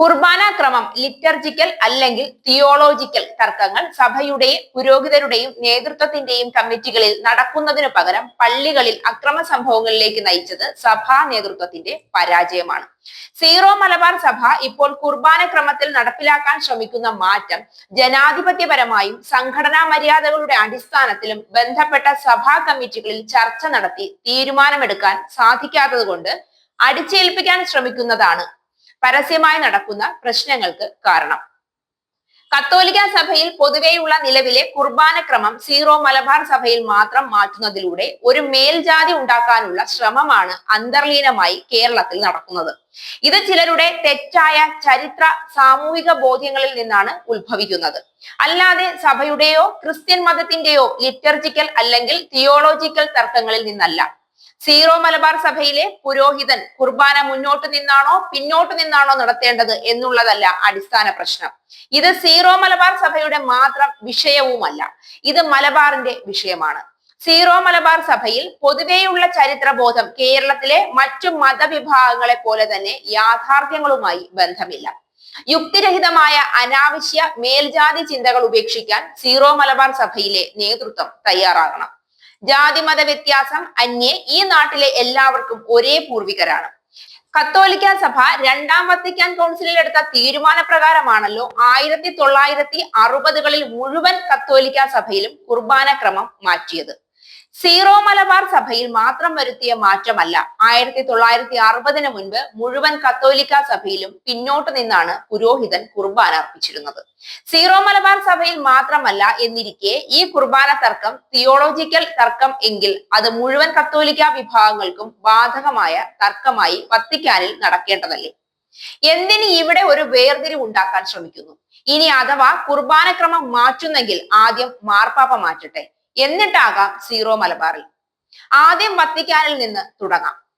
കുർബാന ക്രമം ലിറ്റർജിക്കൽ അല്ലെങ്കിൽ തിയോളോജിക്കൽ തർക്കങ്ങൾ സഭയുടെയും പുരോഹിതരുടെയും നേതൃത്വത്തിന്റെയും കമ്മിറ്റികളിൽ നടക്കുന്നതിനു പകരം പള്ളികളിൽ അക്രമ സംഭവങ്ങളിലേക്ക് നയിച്ചത് സഭാ നേതൃത്വത്തിന്റെ പരാജയമാണ്. സീറോ മലബാർ സഭ ഇപ്പോൾ കുർബാന ക്രമത്തിൽ നടപ്പിലാക്കാൻ ശ്രമിക്കുന്ന മാറ്റം ജനാധിപത്യപരമായും സംഘടനാ മര്യാദകളുടെ അടിസ്ഥാനത്തിലും ബന്ധപ്പെട്ട സഭാ കമ്മിറ്റികളിൽ ചർച്ച നടത്തി തീരുമാനമെടുക്കാൻ സാധിക്കാത്തത് കൊണ്ട് അടിച്ചേൽപ്പിക്കാൻ ശ്രമിക്കുന്നതാണ് പരസ്യമായി നടക്കുന്ന പ്രശ്നങ്ങൾക്ക് കാരണം. കത്തോലിക്ക സഭയിൽ പൊതുവെയുള്ള നിലവിലെ കുർബാന ക്രമം സീറോ മലബാർ സഭയിൽ മാത്രം മാറ്റുന്നതിലൂടെ ഒരു മേൽജാതി ഉണ്ടാക്കാനുള്ള ശ്രമമാണ് അന്തർലീനമായി കേരളത്തിൽ നടക്കുന്നത്. ഇത് ചിലരുടെ തെറ്റായ ചരിത്ര സാമൂഹിക ബോധ്യങ്ങളിൽ നിന്നാണ് ഉത്ഭവിക്കുന്നത്. അല്ലാതെ സഭയുടെയോ ക്രിസ്ത്യൻ മതത്തിന്റെയോ ലിറ്റർജിക്കൽ അല്ലെങ്കിൽ തിയോളജിക്കൽ തർക്കങ്ങളിൽ നിന്നല്ല. സീറോ മലബാർ സഭയിലെ പുരോഹിതൻ കുർബാന മുന്നോട്ട് നിന്നാണോ പിന്നോട്ട് നിന്നാണോ നടത്തേണ്ടത് എന്നുള്ളതല്ല അടിസ്ഥാന പ്രശ്നം. ഇത് സീറോ മലബാർ സഭയുടെ മാത്രം വിഷയവുമല്ല. ഇത് മലബാറിന്റെ വിഷയമാണ്. സീറോ മലബാർ സഭയിൽ പൊതുവെയുള്ള ചരിത്രബോധം കേരളത്തിലെ മറ്റു മതവിഭാഗങ്ങളെ പോലെ തന്നെ യാഥാർത്ഥ്യങ്ങളുമായി ബന്ധമില്ല. യുക്തിരഹിതമായ അനാവശ്യ മേൽജാതി ചിന്തകൾ ഉപേക്ഷിക്കാൻ സീറോ മലബാർ സഭയിലെ നേതൃത്വം തയ്യാറാകണം. ജാതി മത വ്യത്യാസം അന്യേ ഈ നാട്ടിലെ എല്ലാവർക്കും ഒരേ പൂർവികരാണ്. കത്തോലിക്ക സഭ രണ്ടാം വത്തിക്കാൻ കൗൺസിലിൽ എടുത്ത തീരുമാനപ്രകാരമാണല്ലോ ആയിരത്തി തൊള്ളായിരത്തി അറുപതുകളിൽ മുഴുവൻ കത്തോലിക്ക സഭയിലും കുർബാന ക്രമം മാറ്റിയത്. സീറോ മലബാർ സഭയിൽ മാത്രം വരുത്തിയ മാറ്റമല്ല. ആയിരത്തി തൊള്ളായിരത്തി അറുപതിന് മുൻപ് മുഴുവൻ കത്തോലിക്ക സഭയിലും പിന്നോട്ട് നിന്നാണ് പുരോഹിതൻ കുർബാന അർപ്പിച്ചിരുന്നത്. സീറോ മലബാർ സഭയിൽ മാത്രമല്ല എന്നിരിക്കെ ഈ കുർബാന തർക്കം തിയോളജിക്കൽ തർക്കം എങ്കിൽ അത് മുഴുവൻ കത്തോലിക്ക വിഭാഗങ്ങൾക്കും ബാധകമായ തർക്കമായി വത്തിക്കാനിൽ നടക്കേണ്ടതല്ലേ? എന്തിന് ഇവിടെ ഒരു വേർതിരിവ് ഉണ്ടാക്കാൻ ശ്രമിക്കുന്നു? ഇനി അഥവാ കുർബാനക്രമം മാറ്റുന്നെങ്കിൽ ആദ്യം മാർപ്പാപ്പ മാറ്റട്ടെ. എന്നിട്ടാകാം സീറോ മലബാറിൽ. ആദ്യം വത്തിക്കാനിൽ നിന്ന് തുടങ്ങാം.